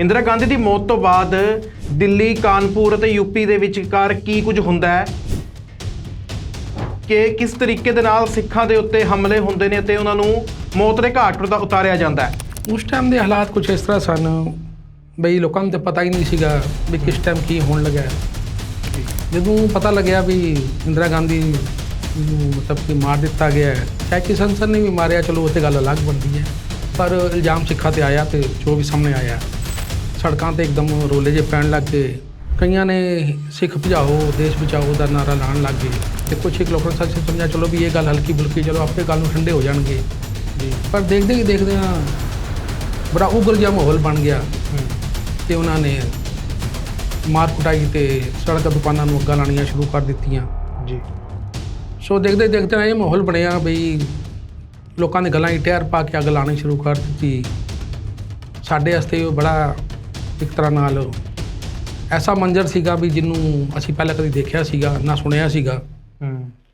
ਇੰਦਰਾ ਗਾਂਧੀ ਦੀ ਮੌਤ ਤੋਂ ਬਾਅਦ ਦਿੱਲੀ, ਕਾਨਪੁਰ ਅਤੇ ਯੂਪੀ ਦੇ ਵਿਚਕਾਰ ਕੀ ਕੁਝ ਹੁੰਦਾ ਹੈ? ਕਿ ਕਿਸ ਤਰੀਕੇ ਦੇ ਨਾਲ ਸਿੱਖਾਂ ਦੇ ਉੱਤੇ ਹਮਲੇ ਹੁੰਦੇ ਨੇ ਤੇ ਉਹਨਾਂ ਨੂੰ ਮੌਤ ਦੇ ਘਾਟ ਉਤਾ- ਉਤਾਰਿਆ ਜਾਂਦਾ ਹੈ? ਉਸ ਟਾਈਮ ਦੇ ਹਾਲਾਤ ਕੁਝ ਇਸ ਤਰ੍ਹਾਂ ਸਨ। ਬਈ ਲੋਕਾਂ ਨੂੰ ਤਾਂ ਪਤਾ ਹੀ ਨਹੀਂ ਸੀਗਾ ਵੀ ਕਿਸ ਟਾਈਮ ਕੀ ਹੋਣ ਲੱਗਾ ਹੈ। ਜਦੋਂ ਪਤਾ ਲੱਗਿਆ ਵੀ ਇੰਦਰਾ ਗਾਂਧੀ ਨੂੰ ਮਤਲਬ ਕਿ ਮਾਰ ਦਿੱਤਾ ਗਿਆ ਹੈ ਚਾਹੇ ਕਿਸਨ ਸਰ ਨੇ ਵੀ ਮਾਰਿਆ, ਚਲੋ ਉਹ ਤੇ ਗੱਲ ਅਲੱਗ ਬਣਦੀ ਹੈ। ਪਰ ਇਲਜ਼ਾਮ ਸਿੱਖਾਂ ਤੇ ਆਇਆ ਤੇ ਜੋ ਵੀ ਸਾਹਮਣੇ ਆਇਆ। ਸੜਕਾਂ ਤੇ ਇੱਕਦਮ ਰੋਲੇ ਜੇ ਪੈਣ ਲੱਗ ਗਏ। ਕਈਆਂ ਨੇ ਸਿੱਖ ਭਜਾਓ ਦੇਸ਼ ਬਚਾਓ ਦਾ ਨਾਰਾ ਲਾਉਣ ਲੱਗ ਗਏ। ਤੇ ਕੁਝ ਇੱਕ ਲੋਕਾਂ ਸੱਚ ਸਮਝਿਆ ਚਲੋ ਵੀ ਇਹ ਗੱਲ ਹਲਕੀ ਫੁਲਕੀ ਚਲੋ ਆਪੇ ਗੱਲ ਨੂੰ ਠੰਡੇ ਹੋ ਜਾਣਗੇ। ਜੀ। ਪਰ ਦੇਖਦੇ ਹੀ ਦੇਖਦੇ ਆ ਬੜਾ ਉਗਲ ਜਿਹਾ ਮਾਹੌਲ ਬਣ ਗਿਆ। ਤੇ ਉਹਨਾਂ ਨੇ ਮਾਰ ਕੁਟਾਈ ਤੇ ਸੜਕ ਦੁਕਾਨਾਂ ਨੂੰ ਅੱਗਾਂ ਲਾਣੀਆਂ ਸ਼ੁਰੂ ਕਰ ਦਿੱਤੀਆਂ। ਜੀ। ਸੋ ਦੇਖਦੇ ਦੇਖਦੇ ਇਹ ਮਾਹੌਲ ਬਣਿਆ ਬਈ ਲੋਕਾਂ ਦੇ ਗਲਾਂ 'ਚ ਟਾਇਰ ਪਾ ਕੇ ਅੱਗ ਲਾਣੀ ਸ਼ੁਰੂ ਕਰ ਦਿੱਤੀ। ਸਾਡੇ ਵਾਸਤੇ ਉਹ ਬੜਾ ਇੱਕ ਤਰ੍ਹਾਂ ਨਾਲ ਐਸਾ ਮੰਜ਼ਰ ਸੀਗਾ ਵੀ ਜਿਹਨੂੰ ਅਸੀਂ ਪਹਿਲਾਂ ਕਦੀ ਦੇਖਿਆ ਸੀਗਾ, ਨਾ ਸੁਣਿਆ ਸੀਗਾ। ਹੂੰ।